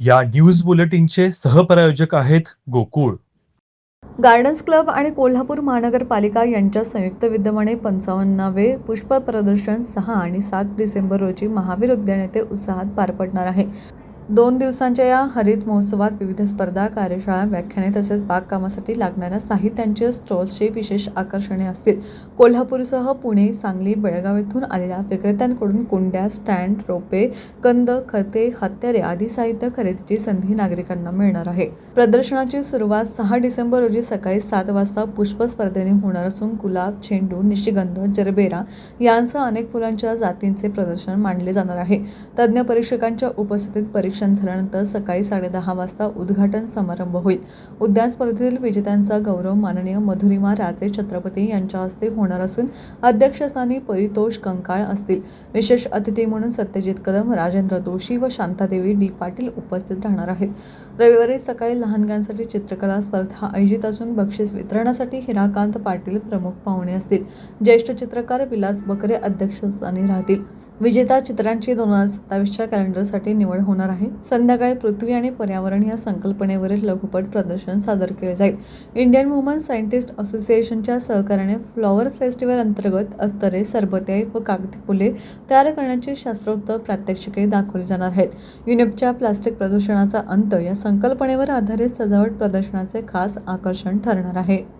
या न्यूज बुलेटिनचे सहप्रायोजक आहेत Gokul. Gardens club आणि कोल्हापूर महानगरपालिका यांच्या संयुक्त विद्यमाने पंचावन्नावे पुष्प प्रदर्शन सहा आणि सात डिसेंबर रोजी महावीर उद्यान येथे उत्साहात पार पडणार आहे. दोन दिवसांच्या या हरित महोत्सवात विविध स्पर्धा कार्यशाळा व्याख्याने तसेच बागकामासाठी लागणाऱ्या साहित्यांचे स्टॉल्सचे विशेष आकर्षणे असतील. कोल्हापूरसह पुणे सांगली बेळगाव येथून आलेल्या विक्रेत्यांकडून कुंड्या स्टँड रोपे कंद खते हत्यारे आदी साहित्य खरेदीची संधी नागरिकांना मिळणार आहे. प्रदर्शनाची सुरुवात सहा डिसेंबर रोजी सकाळी सात वाजता पुष्प स्पर्धेने होणार असून गुलाब झेंडू निशिगंध जरबेरा यांसह अनेक फुलांच्या जातींचे प्रदर्शन मांडले जाणार आहे. तज्ज्ञ परीक्षकांच्या उपस्थितीत परीक्षा परीक्षण झाल्यानंतर सकाळी साडेदहा वाजता उद्घाटन समारंभ होईल. उद्यान स्पर्धेतील विजेत्यांचा गौरव माननीय मधुरिमा राजे छत्रपती यांच्या हस्ते होणार असून अध्यक्षस्थानी परितोष कंकाळ असतील. विशेष अतिथी म्हणून सत्यजित कदम राजेंद्र दोषी व शांतादेवी डी पाटील उपस्थित राहणार आहेत. रविवारी सकाळी लहानग्यांसाठी चित्रकला स्पर्धा आयोजित असून बक्षीस वितरणासाठी हिराकांत पाटील प्रमुख पाहुणे असतील. ज्येष्ठ चित्रकार विलास बकरे अध्यक्षस्थानी राहतील. विजेता चित्रांची दोन हजार सत्तावीसच्या कॅलेंडरसाठी निवड होणार आहे. संध्याकाळी पृथ्वी आणि पर्यावरण या संकल्पनेवरील लघुपट प्रदर्शन सादर केले जाईल. इंडियन वुमन सायंटिस्ट असोसिएशनच्या सहकार्याने फ्लॉवर फेस्टिवल अंतर्गत अत्तरे सरबते व कागदी फुले तयार करण्याची शास्त्रोक्त प्रात्यक्षिके दाखवली जाणार आहेत. युनेपच्या प्लास्टिक प्रदूषणाचा अंत या संकल्पनेवर आधारित सजावट प्रदर्शनाचे खास आकर्षण ठरणार आहे.